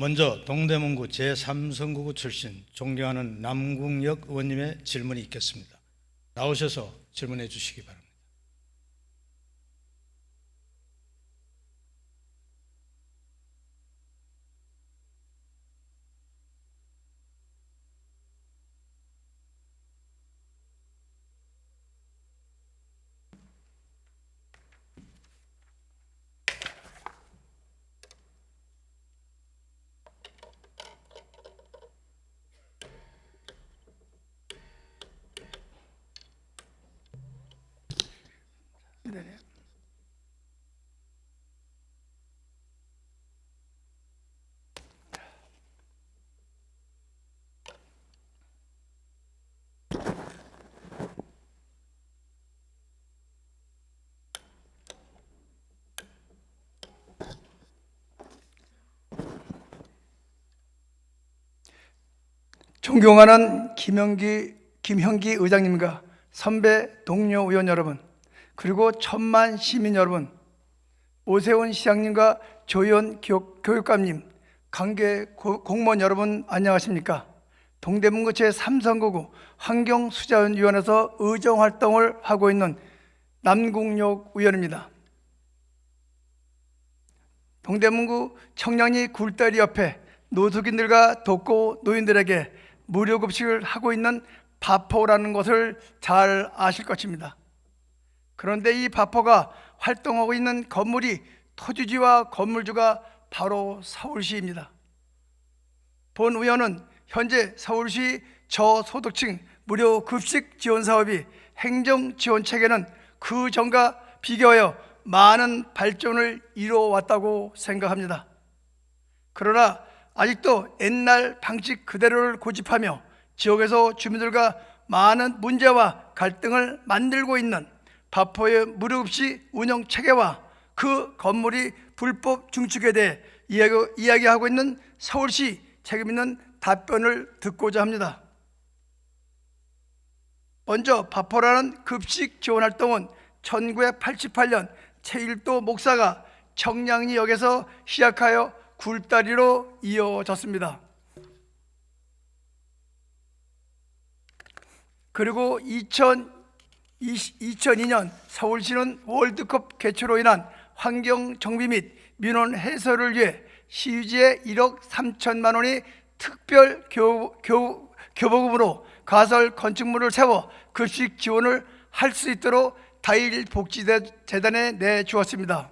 먼저 동대문구 제3선거구 출신 존경하는 남궁역 의원님의 질문이 있겠습니다. 나오셔서 질문해 주시기 바랍니다. 네. 존경하는 김영기, 김형기 의장님과 선배 동료 의원 여러분, 그리고 천만 시민 여러분, 오세훈 시장님과 조현 교육, 교육감님, 관계 고- 공무원 여러분 안녕하십니까? 동대문구 제3선거구 환경수자원위원회에서 의정활동을 하고 있는 남궁역 의원입니다. 동대문구 청량리 굴다리 옆에 노숙인들과 독거 노인들에게 무료급식을 하고 있는 바포라는 것을 잘 아실 것입니다. 그런데 이 바포가 활동하고 있는 건물이 토지주와 건물주가 바로 서울시입니다. 본 의원은 현재 서울시 저소득층 무료 급식 지원 사업이 행정 지원 체계는 그 전과 비교하여 많은 발전을 이루어왔다고 생각합니다. 그러나 아직도 옛날 방식 그대로를 고집하며 지역에서 주민들과 많은 문제와 갈등을 만들고 있는 바포의 무료급식 운영 체계와 그 건물이 불법 중축에 대해 이야기, 이야기하고 있는 서울시 책임 있는 답변을 듣고자 합니다. 먼저 바포라는 급식 지원 활동은 1988년 최일도 목사가 청량리역에서 시작하여 굴다리로 이어졌습니다. 그리고 2000, 2002년 서울시는 월드컵 개최로 인한 환경 정비 및 민원 해소를 위해 시유지에 1억 3천만 원이 특별 교, 교, 교보금으로 가설 건축물을 세워 급식 지원을 할 수 있도록 다일 복지재단에 내주었습니다.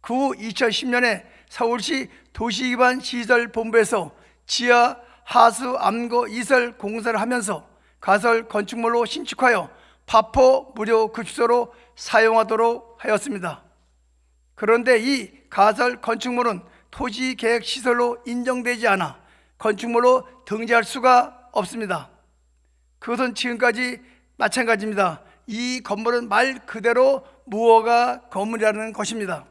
그 후 2010년에 서울시 도시기반 시설 본부에서 지하 하수 암거 이설 공사를 하면서 가설 건축물로 신축하여 파포 무료 급식소로 사용하도록 하였습니다. 그런데 이 가설 건축물은 토지 계획 시설로 인정되지 않아 건축물로 등재할 수가 없습니다. 그것은 지금까지 마찬가지입니다. 이 건물은 말 그대로 무허가 건물이라는 것입니다.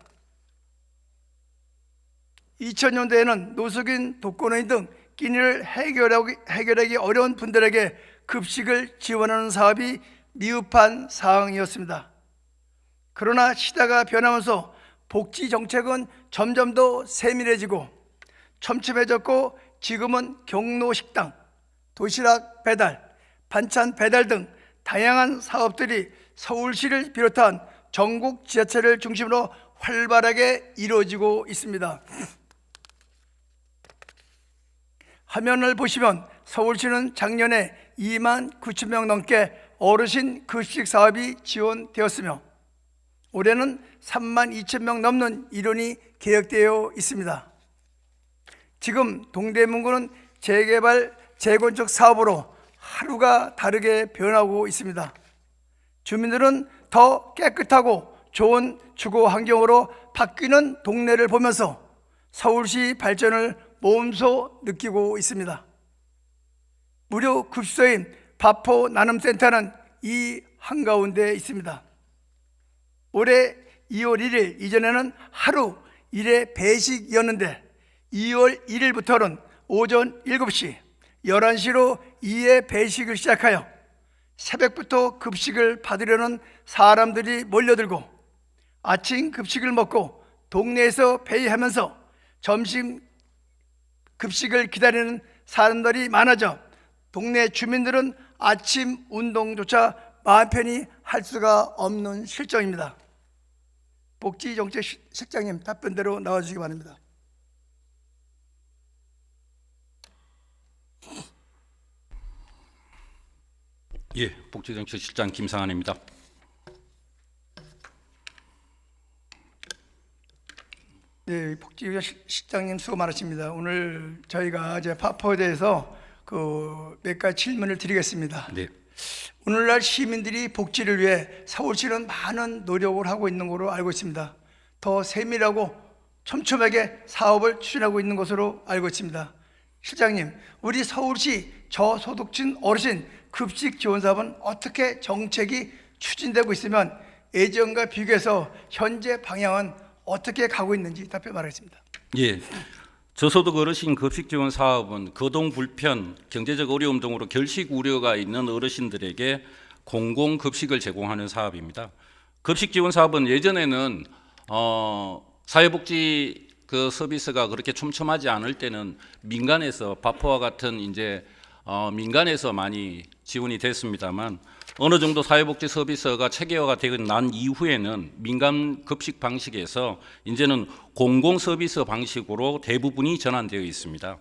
2000년대에는 노숙인, 독거노인 등 끼니를 해결하기, 해결하기 어려운 분들에게 급식을 지원하는 사업이 미흡한 사항이었습니다. 그러나 시대가 변하면서 복지 정책은 점점 더 세밀해지고 촘촘해졌고 지금은 경로 식당, 도시락 배달, 반찬 배달 등 다양한 사업들이 서울시를 비롯한 전국 지자체를 중심으로 활발하게 이루어지고 있습니다. 화면을 보시면 서울시는 작년에 2만 9천 명 넘게 어르신 급식 사업이 지원되었으며 올해는 3만 2천 명 넘는 일원이 계획되어 있습니다. 지금 동대문구는 재개발, 재건축 사업으로 하루가 다르게 변하고 있습니다. 주민들은 더 깨끗하고 좋은 주거 환경으로 바뀌는 동네를 보면서 서울시 발전을 몸소 느끼고 있습니다. 무료 급식소인 바포 나눔센터는 이 한가운데 있습니다. 올해 2월 1일 이전에는 하루 1회 배식이었는데 2월 1일부터는 오전 7시, 11시로 2회 배식을 시작하여 새벽부터 급식을 받으려는 사람들이 몰려들고 아침 급식을 먹고 동네에서 회의하면서 점심 급식을 기다리는 사람들이 많아져 동네 주민들은 아침 운동조차 마음 편히 할 수가 없는 실정입니다. 복지정책실장님 답변대로 나와주시기 바랍니다. 예, 복지정책실장 김상환입니다. 네, 복지실장님 수고 많으십니다. 오늘 저희가 이제 파포에 대해서 그 몇 가지 질문을 드리겠습니다. 네, 오늘날 시민들이 복지를 위해 서울시는 많은 노력을 하고 있는 것으로 알고 있습니다. 더 세밀하고 촘촘하게 사업을 추진하고 있는 것으로 알고 있습니다. 실장님, 우리 서울시 저소득층 어르신 급식 지원 사업은 어떻게 정책이 추진되고 있으면 예전과 비교해서 현재 방향은 어떻게 가고 있는지 답변 바라겠습니다. 예. 저소득 어르신 급식 지원 사업은 거동 불편, 경제적 어려움 등으로 결식 우려가 있는 어르신들에게 공공 급식을 제공하는 사업입니다. 급식 지원 사업은 예전에는 어, 사회복지 그 서비스가 그렇게 촘촘하지 않을 때는 민간에서 바포와 같은 이제 어, 민간에서 많이 지원이 됐습니다만 어느 정도 사회복지 서비스가 체계화가 되고 난 이후에는 민간 급식 방식에서 이제는 공공 서비스 방식으로 대부분이 전환되어 있습니다.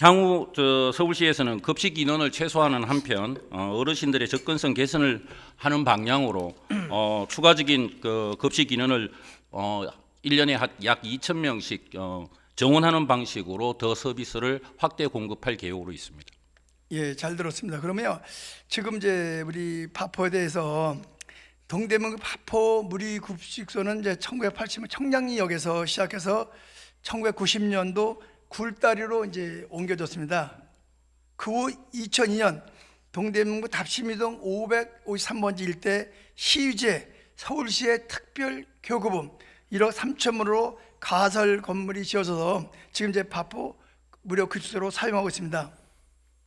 향후 저 서울시에서는 급식 인원을 최소화하는 한편 어, 어르신들의 접근성 개선을 하는 방향으로 어, 추가적인 그 급식 인원을 어, 1년에 약 2천 명씩 어, 정원하는 방식으로 더 서비스를 확대 공급할 계획으로 있습니다. 예, 잘 들었습니다. 그러면 지금 이제 우리 파포에 대해서 동대문 파포 무리 급식소는 이제 1980년 청량리역에서 시작해서 1990년도 굴다리로 이제 옮겨졌습니다. 그 후 2002년 동대문구 답심이동 553번지 일대 시유제 서울시의 특별 교구분 1억 3천으로 가설 건물이 지어져서 지금 이제 파포 무료 급식소로 사용하고 있습니다.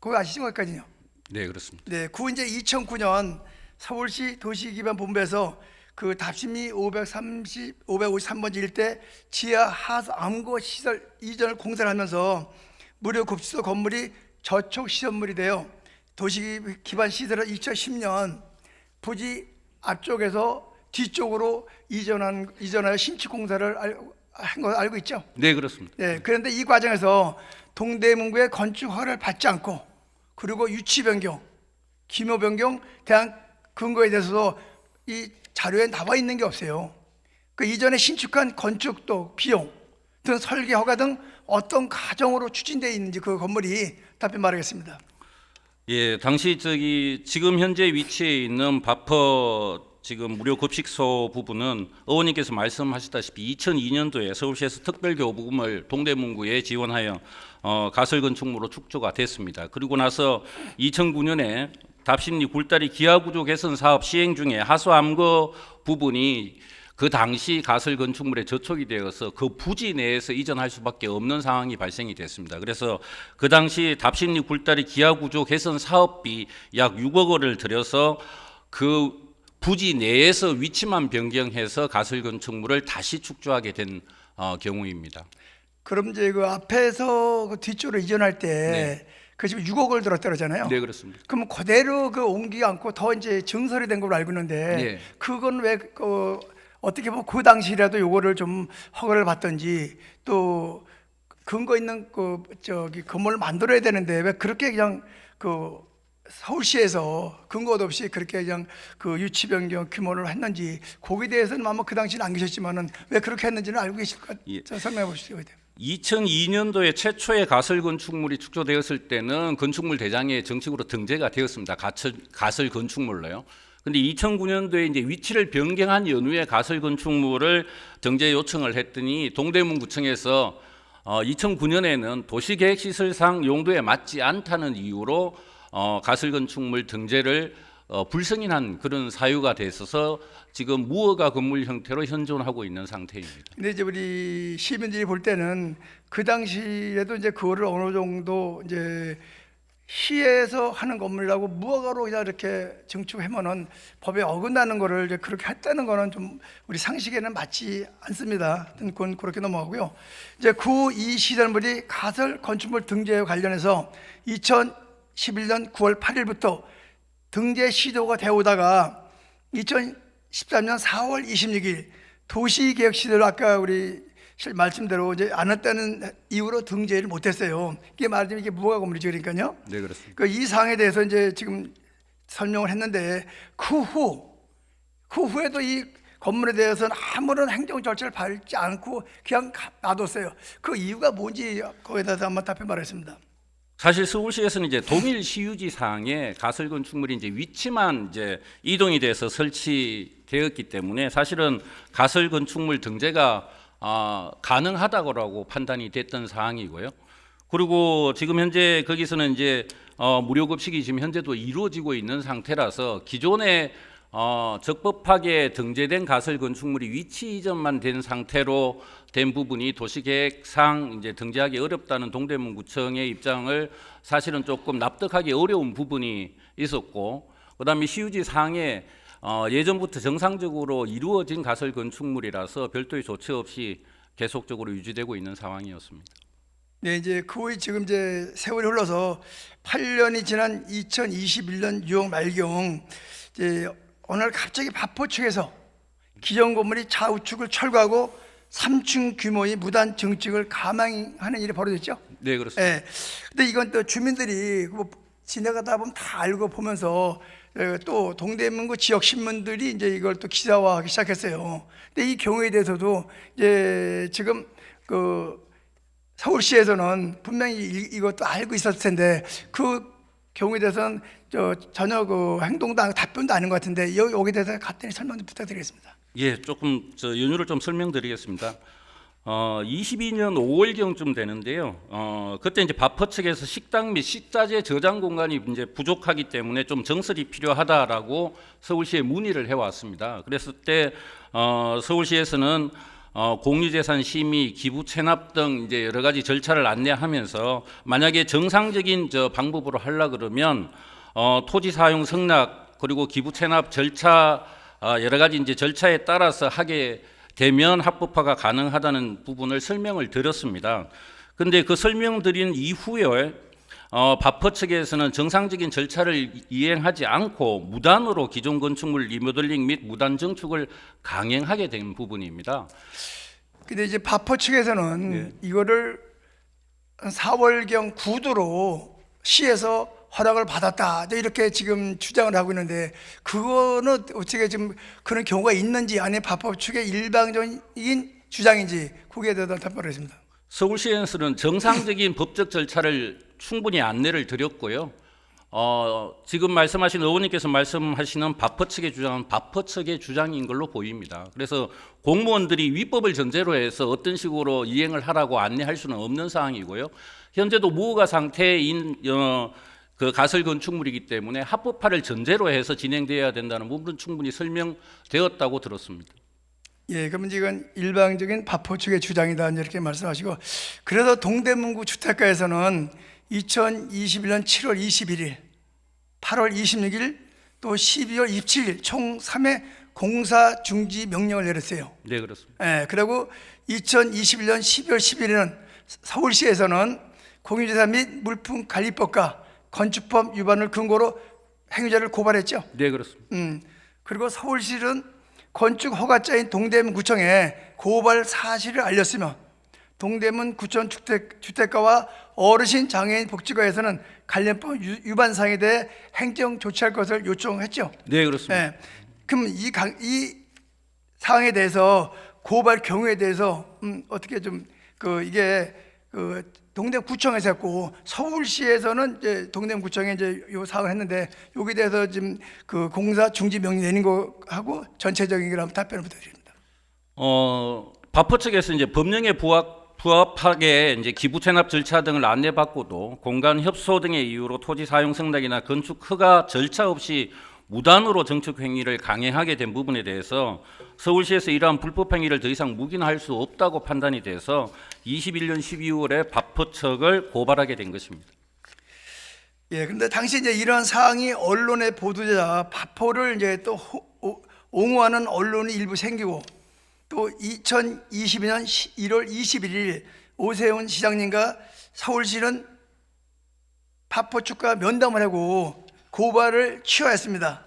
거기 아시죠 거기까지요? 네, 그렇습니다. 네, 그 이제 2009년 서울시 도시기반본부에서 그 답심리 530, 553번지 일대 지하 하수 암고 시설 이전을 공사를 하면서 무료 급식소 건물이 저촉 시설물이 되어 도시 기반 시설을 2010년 부지 앞쪽에서 뒤쪽으로 이전한 이전하여 신축 공사를 한거 알고 있죠? 네, 그렇습니다. 네, 그런데 이 과정에서 동대문구의 건축 허가를 받지 않고 그리고 유치 변경, 기묘 변경 대한 근거에 대해서도 이 자료에 나와 있는 게 없어요. 그 이전에 신축한 건축도 비용 등 설계 허가 등 어떤 과정으로 추진되어 있는지 그 건물이 답변 바라겠습니다. 예, 당시 저기 지금 현재 위치해 있는 바퍼 지금 무료 급식소 부분은 의원님께서 말씀하셨다시피 2002년도에 서울시에서 특별교부금을 동대문구에 지원하여 어, 가설 건축물로 축조가 됐습니다. 그리고 나서 2009년에 답심리 굴다리 기하구조 개선 사업 시행 중에 하수암거 부분이 그 당시 가설 건축물에 저촉이 되어서 그 부지 내에서 이전할 수밖에 없는 상황이 발생이 됐습니다. 그래서 그 당시 답심리 굴다리 기하구조 개선 사업비 약 6억 원을 들여서 그 부지 내에서 위치만 변경해서 가설 건축물을 다시 축조하게 된 어, 경우입니다. 그럼 이제 그 앞에서 그 뒤쪽으로 이전할 때그 지금 6억을 들었다 그러잖아요. 네, 그렇습니다. 그럼 그대로 그 옮기지 않고 더 이제 증설이 된 걸로 알고 있는데 네. 그건 왜 그, 어떻게 보면 그 당시라도 요거를 좀 허가를 받던지 또 근거 있는 그 저기 건물을 만들어야 되는데 왜 그렇게 그냥 그 서울시에서 근거도 없이 그렇게 그냥 그 유치 변경 규모를 했는지 거기에 대해서는 아마 그 당시는 안 계셨지만은 왜 그렇게 했는지는 알고 계실 것 같아요. 예. 설명해 보시죠. 2002년도에 최초의 가설 건축물이 축조되었을 때는 건축물 대장에 정식으로 등재가 되었습니다. 가설, 가설 건축물로요. 근데 2009년도에 이제 위치를 변경한 연후에 가설 건축물을 등재 요청을 했더니 동대문구청에서 어, 2009년에는 도시계획시설상 용도에 맞지 않다는 이유로 어, 가설 건축물 등재를 어, 불승인한 그런 사유가 됐어서 지금 무허가 건물 형태로 현존하고 있는 상태입니다. 근데 이제 우리 시민들이 볼 때는 그 당시에도 이제 그거를 어느 정도 이제 시에서 하는 건물이라고 무허가로 그냥 이렇게 증축하면은 법에 어긋나는 거를 이제 그렇게 했다는 거는 좀 우리 상식에는 맞지 않습니다. 그건 그렇게 넘어가고요. 이제 구 이 시설물이 가설 건축물 등재와 관련해서 2011년 9월 8일부터 등재 시도가 되어 오다가 2013년 4월 26일 도시계획 시대로 아까 우리 실 말씀대로 이제 안 했다는 이유로 등재를 못했어요. 이게 말하자면 이게 무허가 건물이죠, 그러니까요. 네, 그렇습니다. 그 이 사항에 대해서 이제 지금 설명을 했는데 그 후, 그 후에도 이 건물에 대해서는 아무런 행정 절차를 밟지 않고 그냥 가- 놔뒀어요. 그 이유가 뭔지 거기에 대해서 한번 답변 바라겠습니다. 사실 서울시에서는 이제 동일 시유지 상에 가설 건축물이 이제 위치만 이제 이동이 돼서 설치되었기 때문에 사실은 가설 건축물 등재가 아, 가능하다고 판단이 됐던 사항이고요. 그리고 지금 현재 거기서는 이제 어, 무료 급식이 지금 현재도 이루어지고 있는 상태라서 기존에 어, 적법하게 등재된 가설 건축물이 위치 이전만 된 상태로 된 부분이 도시계획상 이제 등재하기 어렵다는 동대문구청의 입장을 사실은 조금 납득하기 어려운 부분이 있었고 그다음에 시유지 상에 어, 예전부터 정상적으로 이루어진 가설 건축물이라서 별도의 조치 없이 계속적으로 유지되고 있는 상황이었습니다. 네, 이제 그 후에 지금 이제 세월이 흘러서 8년이 지난 2021년 6월 말경 이제 날 갑자기 바포 측에서 기존 건물이 좌우측을 철거하고 3층 규모의 무단 증축을 감행하는 일이 벌어졌죠. 네 그렇습니다. 예. 근데 이건 또 주민들이 뭐 지나가다 보면 다 알고 보면서 예, 또 동대문구 지역 신문들이 이제 이걸 또 기사화하기 시작했어요. 근데 이 경우에 대해서도 이제 지금 그 서울시에서는 분명히 이- 이것도 알고 있었을 텐데 그 경우에 대해서는 저 전혀 그 행동도 안, 답변도 아닌 것 같은데 여, 여기에 대해서 간단히 설명 좀 부탁드리겠습니다. 예, 조금 저 연유를 좀 설명드리겠습니다. 어, 22년 5월경쯤 되는데요. 어, 그때 이제 바퍼 측에서 식당 및 식자재 저장 공간이 이제 부족하기 때문에 좀 정설이 필요하다라고 서울시에 문의를 해왔습니다. 그랬을 때 어, 서울시에서는 어, 공유재산 심의, 기부 체납 등 이제 여러 가지 절차를 안내하면서 만약에 정상적인 저 방법으로 하려 그러면 어, 토지 사용 승낙 그리고 기부 체납 절차 아, 여러 가지 이제 절차에 따라서 하게 되면 합법화가 가능하다는 부분을 설명을 드렸습니다. 그런데 그 설명드린 이후에 어, 바퍼 측에서는 정상적인 절차를 이행하지 않고 무단으로 기존 건축물 리모델링 및 무단 증축을 강행하게 된 부분입니다. 근데 이제 바퍼 측에서는 이거를 4월경 구두로 시에서 허락을 받았다. 네, 이렇게 지금 주장을 하고 있는데 그거는 어떻게 지금 그런 경우가 있는지 아니면 바퍼 측의 일방적인 주장인지 거기에 대해서 답변을 했습니다. 서울시에서는 정상적인 법적 절차를 충분히 안내를 드렸고요. 어, 지금 말씀하신 의원님께서 말씀하시는 바퍼 측의 주장은 바퍼 측의 주장인 걸로 보입니다. 그래서 공무원들이 위법을 전제로 해서 어떤 식으로 이행을 하라고 안내할 수는 없는 상황이고요. 현재도 무허가 상태인 어, 그 가설 건축물이기 때문에 합법화를 전제로 해서 진행되어야 된다는 부분은 충분히 설명되었다고 들었습니다. 예, 그러면 이건 일방적인 바포 측의 주장이다 이렇게 말씀하시고 그래서 동대문구 주택가에서는 2021년 7월 21일, 8월 26일 또 12월 27일 총 3회 공사 중지 명령을 내렸어요. 네, 그렇습니다. 예, 그리고 2021년 12월 11일은 서울시에서는 공유재산 및 물품 관리법과 건축법 위반을 근거로 행위자를 고발했죠. 네, 그렇습니다. 음, 그리고 서울시는 건축 허가자인 동대문구청에 고발 사실을 알렸으며 동대문 구청 주택, 주택가와 어르신 장애인 복지과에서는 관련법 유- 위반 사항에 대해 행정 조치할 것을 요청했죠. 네, 그렇습니다. 예. 그럼 이, 강, 이 사항에 대해서 고발 경우에 대해서 음, 어떻게 좀 그 이게 그 동대구청에서 했고 서울시에서는 이제 동대구청에 이제 요 사항을 했는데 여기에 대해서 지금 그 공사 중지 명령 내린 거 하고 전체적인 걸 한번 답변을 부탁드립니다. 어, 바퍼 측에서 이제 법령에 부합, 부합하게 이제 기부 체납 절차 등을 안내받고도 공간 협소 등의 이유로 토지 사용 승낙이나 건축 허가 절차 없이 무단으로 정축 행위를 강행하게 된 부분에 대해서 서울시에서 이러한 불법 행위를 더 이상 묵인할 수 없다고 판단이 돼서 21년 12월에 바퍼 측을 고발하게 된 것입니다. 예, 근데 당시 이제 이러한 사항이 언론에 보도되자 바포를 이제 또 옹호하는 언론이 일부 생기고 또 2022년 1월 21일 오세훈 시장님과 서울시는 파포 측과 면담을 하고 고발을 취하했습니다.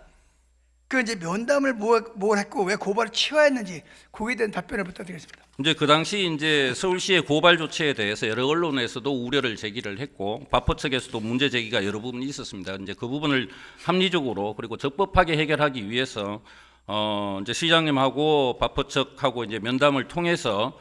그 이제 면담을 뭐- 뭘 했고 왜 고발을 취하했는지 거기에 대한 답변을 부탁드리겠습니다. 이제 그 당시 이제 서울시의 고발 조치에 대해서 여러 언론에서도 우려를 제기를 했고 바퍼 측에서도 문제 제기가 여러 부분이 있었습니다. 이제 그 부분을 합리적으로 그리고 적법하게 해결하기 위해서 어 이제 시장님하고 바퍼 측하고 이제 면담을 통해서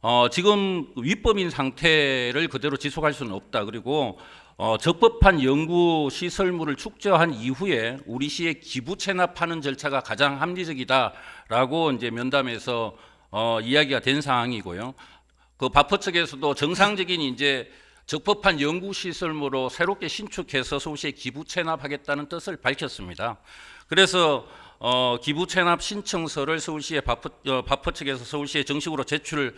어 지금 위법인 상태를 그대로 지속할 수는 없다. 그리고 어 적법한 연구 시설물을 축적한 이후에 우리 시에 기부 체납하는 절차가 가장 합리적이다라고 이제 면담에서 어, 이야기가 된 사항이고요. 그 바퍼 측에서도 정상적인 이제 적법한 연구 시설물로 새롭게 신축해서 서울시에 기부 체납하겠다는 뜻을 밝혔습니다. 그래서 어, 기부 체납 신청서를 서울시의 바퍼, 어, 바퍼 측에서 서울시에 정식으로 제출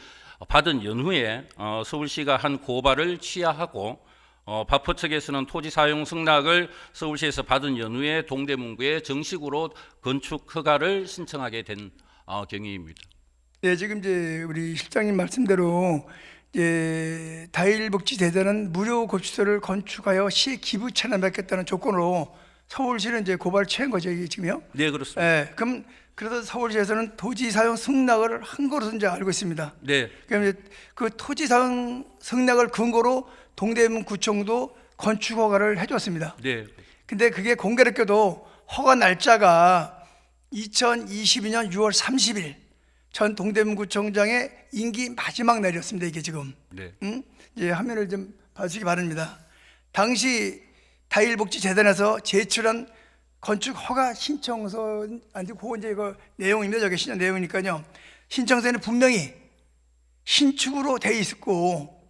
받은 연후에 어, 서울시가 한 고발을 취하하고 어, 바퍼 측에서는 토지 사용 승낙을 서울시에서 받은 연후에 동대문구에 정식으로 건축 허가를 신청하게 된 어, 경위입니다. 네, 지금 이제 우리 실장님 말씀대로 이제 다일복지대단은 무료 고시설을 건축하여 시에 기부 체납하겠다는 조건으로 서울시는 이제 고발을 취한 거죠, 이게 지금요. 네 그렇습니다. 네, 그럼 그래서 서울시에서는 토지 사용 승낙을 한 것으로 이제 알고 있습니다. 네, 그럼 이제 그 토지 사용 승낙을 근거로 동대문 구청도 건축 허가를 해줬습니다. 네, 근데 그게 공교롭게도 허가 날짜가 2022년 6월 30일 전 동대문 구청장의 임기 마지막 날이었습니다. 이게 지금 네, 응? 이제 화면을 좀 봐주시기 바랍니다. 당시 다일복지재단에서 제출한 건축 허가 신청서 아니 그거 이제 이거 내용인데 저게 신청 내용이니까요. 신청서에는 분명히 신축으로 돼 있고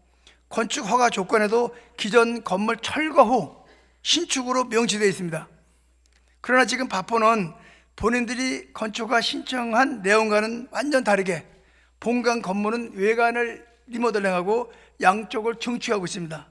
건축 허가 조건에도 기존 건물 철거 후 신축으로 명시되어 있습니다. 그러나 지금 바포는 본인들이 건축허가 신청한 내용과는 완전 다르게 본관 건물은 외관을 리모델링하고 양쪽을 증축하고 있습니다.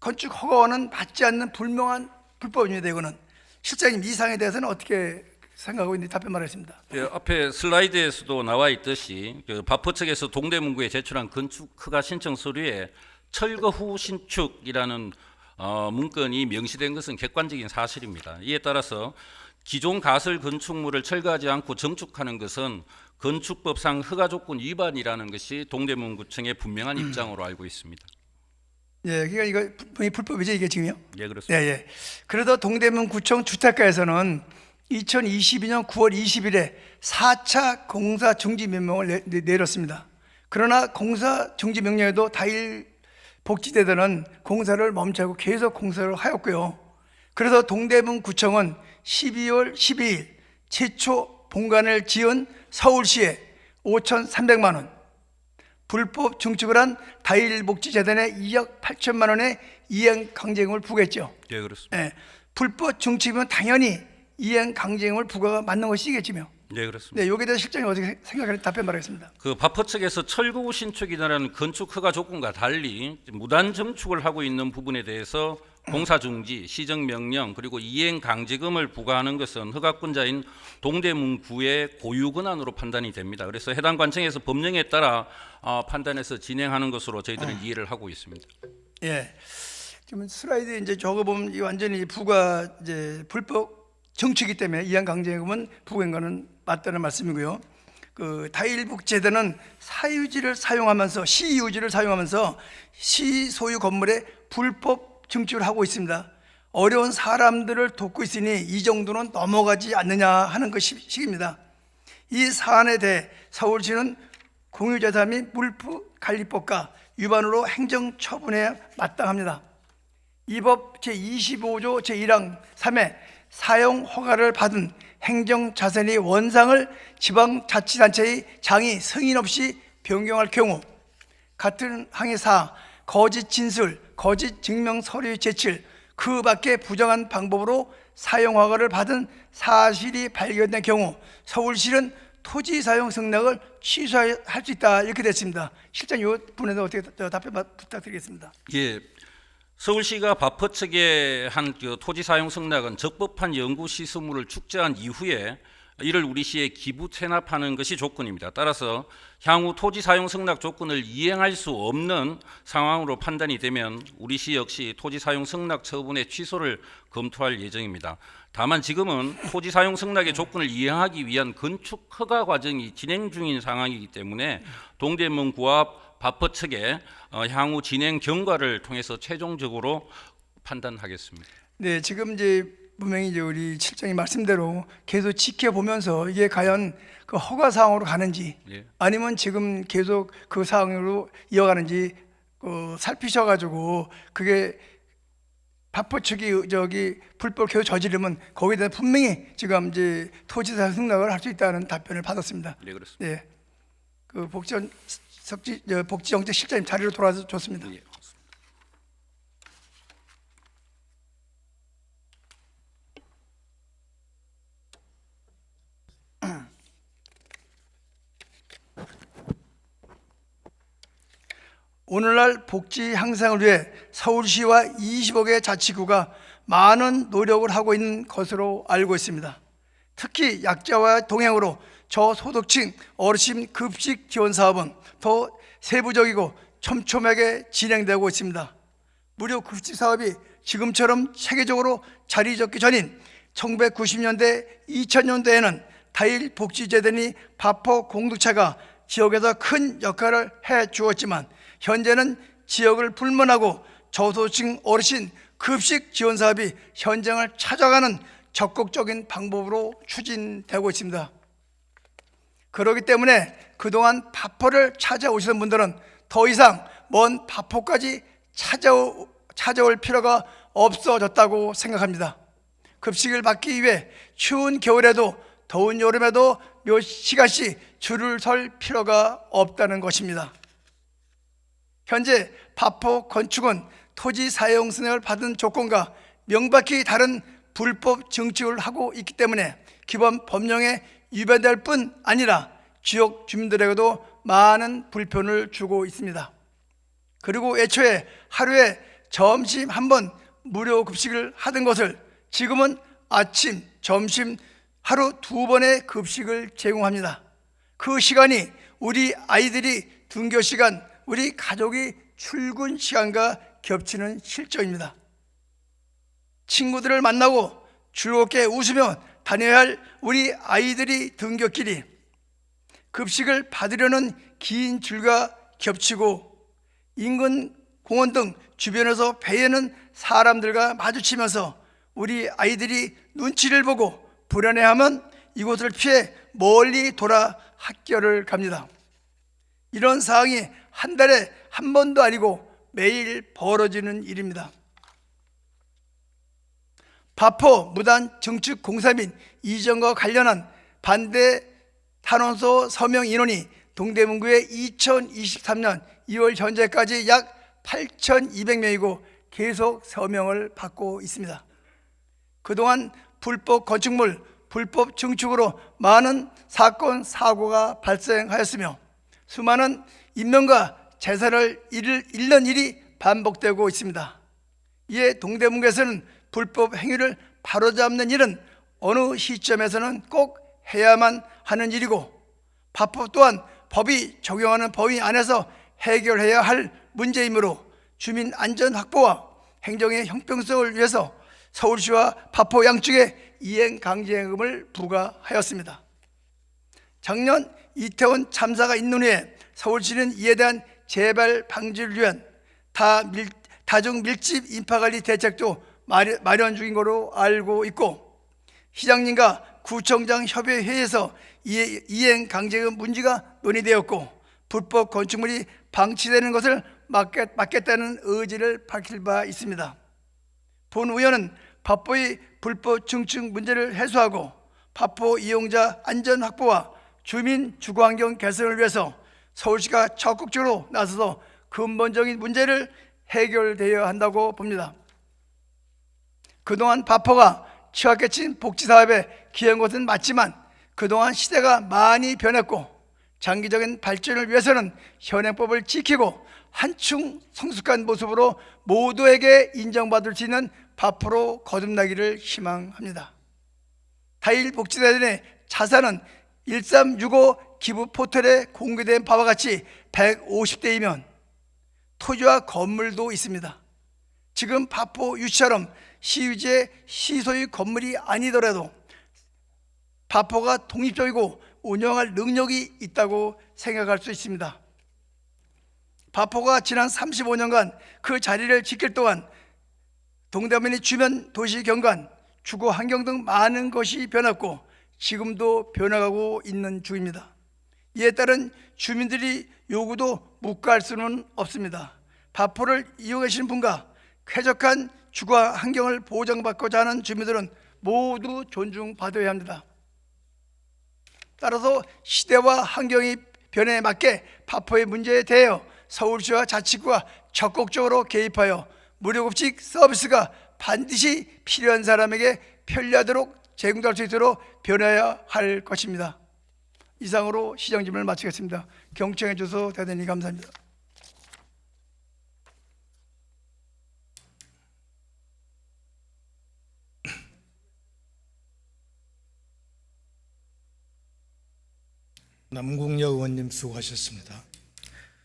건축 허가와는 맞지 않는 불명한 불법입니다. 이거는 실장님 이 사항에 대해서는 어떻게 생각하고 있는지 답변 말하겠습니다. 예, 앞에 슬라이드에서도 나와 있듯이 그 바퍼 측에서 동대문구에 제출한 건축 허가 신청 서류에 철거 후 신축이라는 어, 문건이 명시된 것은 객관적인 사실입니다. 이에 따라서 기존 가설 건축물을 철거하지 않고 정축하는 것은 건축법상 허가 조건 위반이라는 것이 동대문구청의 분명한 입장으로 알고 있습니다. 예, 그러니까 이거 분명히 불법이죠 이게 지금요. 예, 그렇습니다. 예, 예. 그래도 동대문 구청 주택가에서는 2022년 9월 20일에 4차 공사 중지 명령을 내, 내- 내렸습니다. 그러나 공사 중지 명령에도 다일 복지대단은 공사를 멈추고 계속 공사를 하였고요. 그래서 동대문 구청은 12월 12일 최초 본관을 지은 서울시에 5,300만 원, 불법 증축을 한 다일복지재단에 2억 8천만 원의 이행 강제금을 부과했죠. 예, 그렇습니다. 예, 불법 증축이면 당연히 이행 강제금을 부과가 맞는 것이겠지요. 예, 그렇습니다. 네, 여기에 대해서 실장님 어떻게 생각하는지 답변 바라겠습니다. 그 바퍼 측에서 철거 후 신축이라는 건축 허가 조건과 달리 무단 정축을 하고 있는 부분에 대해서 공사 중지, 시정 명령 그리고 이행 강제금을 부과하는 것은 허가권자인 동대문구의 고유 권한으로 판단이 됩니다. 그래서 해당 관청에서 법령에 따라 어, 판단해서 진행하는 것으로 저희들은 이해를 하고 있습니다. 예. 지금 슬라이드 이제 저거 보면 이 완전히 부가 이제 불법 정치이기 때문에 이행 강제금은 부과인 거는 맞다는 말씀이고요. 그 다일복제도는 사유지를 사용하면서 시유지를 사용하면서 시 소유 건물에 불법 증축을 하고 있습니다. 어려운 사람들을 돕고 있으니 이 정도는 넘어가지 않느냐 하는 것입니다. 이 사안에 대해 서울시는 공유재산 및 물품 관리법과 위반으로 행정 처분에 마땅합니다. 이 법 제25조 제1항 3에 사용 허가를 받은 행정 자산의 원상을 지방자치단체의 장이 승인 없이 변경할 경우 같은 항의 사 거짓 진술, 거짓 증명 서류 제출 그 밖에 부정한 방법으로 사용 허가를 받은 사실이 발견된 경우 서울시는 토지 사용 승낙을 취소할 수 있다 이렇게 됐습니다. 실장 이 부분에서 어떻게 저 답변 부탁드리겠습니다. 예. 서울시가 바퍼 측에 한 그 토지 사용 승낙은 적법한 연구 시스물을 축제한 이후에 이를 우리 시에 기부 체납하는 것이 조건입니다. 따라서 향후 토지 사용 승낙 조건을 이행할 수 없는 상황으로 판단이 되면 우리 시 역시 토지 사용 승낙 처분의 취소를 검토할 예정입니다. 다만 지금은 토지 사용 승낙의 조건을 이행하기 위한 건축 허가 과정이 진행 중인 상황이기 때문에 동대문구와 바퍼 측에 어, 향후 진행 경과를 통해서 최종적으로 판단하겠습니다. 네, 지금 이제 분명히 이제 우리 실장님 말씀대로 계속 지켜보면서 이게 과연 그 허가 사항으로 가는지 예. 아니면 지금 계속 그 사항으로 이어가는지 어, 살피셔가지고 그게 바포 측이 저기 불법 계속 저지르면 거기에 대한 분명히 지금 이제 토지사 승낙을 할 수 있다는 답변을 받았습니다. 네 그렇습니다. 네, 그 복지원 석지 저 복지정책 실장님 자리로 돌아와서 좋습니다. 예. 오늘날 복지 향상을 위해 서울시와 20억의 자치구가 많은 노력을 하고 있는 것으로 알고 있습니다. 특히 약자와 동행으로 저소득층 어르신 급식 지원 사업은 더 세부적이고 촘촘하게 진행되고 있습니다. 무료 급식 사업이 지금처럼 체계적으로 자리 잡기 전인 1990년대, 2000년대에는 다일 복지재단이 바포 공동체가 지역에서 큰 역할을 해 주었지만 현재는 지역을 불문하고 저소득층 어르신 급식 지원 사업이 현장을 찾아가는 적극적인 방법으로 추진되고 있습니다. 그렇기 때문에 그동안 파포를 찾아오시는 분들은 더 이상 먼 파포까지 찾아오, 찾아올 필요가 없어졌다고 생각합니다. 급식을 받기 위해 추운 겨울에도 더운 여름에도 몇 시간씩 줄을 설 필요가 없다는 것입니다. 현재 파포 건축은 토지 사용 승낙을 받은 조건과 명백히 다른 불법 증축을 하고 있기 때문에 기본 법령에 위반될 뿐 아니라 지역 주민들에게도 많은 불편을 주고 있습니다. 그리고 애초에 하루에 점심 한 번 무료 급식을 하던 것을 지금은 아침, 점심 하루 두 번의 급식을 제공합니다. 그 시간이 우리 아이들이 등교 시간, 우리 가족이 출근 시간과 겹치는 실정입니다. 친구들을 만나고 즐겁게 웃으며 다녀야 할 우리 아이들이 등교길이 급식을 받으려는 긴 줄과 겹치고 인근 공원 등 주변에서 배에는 사람들과 마주치면서 우리 아이들이 눈치를 보고 불안해하면 이곳을 피해 멀리 돌아 학교를 갑니다. 이런 상황이 한 달에 한 번도 아니고 매일 벌어지는 일입니다. 파포 무단 증축 공사 및 이전과 관련한 반대 탄원서 서명 인원이 동대문구에 2023년 2월 현재까지 약 8,200명이고 계속 서명을 받고 있습니다. 그동안 불법 건축물, 불법 증축으로 많은 사건, 사고가 발생하였으며 수많은 인명과 재산을 잃는 일이 반복되고 있습니다. 이에 동대문구에서는 불법 행위를 바로잡는 일은 어느 시점에서는 꼭 해야만 하는 일이고 파법 또한 법이 적용하는 범위 안에서 해결해야 할 문제이므로 주민 안전 확보와 행정의 형평성을 위해서 서울시와 파포 양측에 이행 강제금을 부과하였습니다. 작년 이태원 참사가 있는 후에 서울시는 이에 대한 재발 방지를 위한 다 밀, 다중 밀집 인파관리 대책도 마련, 중인 것으로 알고 있고 시장님과 구청장 협의회에서 이- 이행 강제금 문제가 논의되었고 불법 건축물이 방치되는 것을 막겠, 막겠다는 의지를 밝힐 바 있습니다. 본 의원은 파포의 불법 증축 문제를 해소하고 파포 이용자 안전 확보와 주민 주거 환경 개선을 위해서 서울시가 적극적으로 나서서 근본적인 문제를 해결되어야 한다고 봅니다. 그동안 파포가 취약계층 복지 사업에 기여한 것은 맞지만 그동안 시대가 많이 변했고 장기적인 발전을 위해서는 현행법을 지키고 한층 성숙한 모습으로 모두에게 인정받을 수 있는 바포로 거듭나기를 희망합니다. 다일 복지단의 자산은 1365 기부 포털에 공개된 바와 같이 150대이면 토지와 건물도 있습니다. 지금 바포 유치처럼 시유지의 시소유 건물이 아니더라도 바포가 독립적이고 운영할 능력이 있다고 생각할 수 있습니다. 바포가 지난 35년간 그 자리를 지킬 동안 동대문의 주변 도시 경관, 주거 환경 등 많은 것이 변했고 지금도 변화가고 있는 중입니다. 이에 따른 주민들이 요구도 묵과할 수는 없습니다. 바포를 이용하시는 분과 쾌적한 주거 환경을 보장받고자 하는 주민들은 모두 존중받아야 합니다. 따라서 시대와 환경의 변화에 맞게 파포의 문제에 대하여 서울시와 자치구가 적극적으로 개입하여 무료급식 서비스가 반드시 필요한 사람에게 편리하도록 제공될 수 있도록 변해야 할 것입니다. 이상으로 시정질문을 마치겠습니다. 경청해 주셔서 대단히 감사합니다. 남궁여 의원님 수고하셨습니다.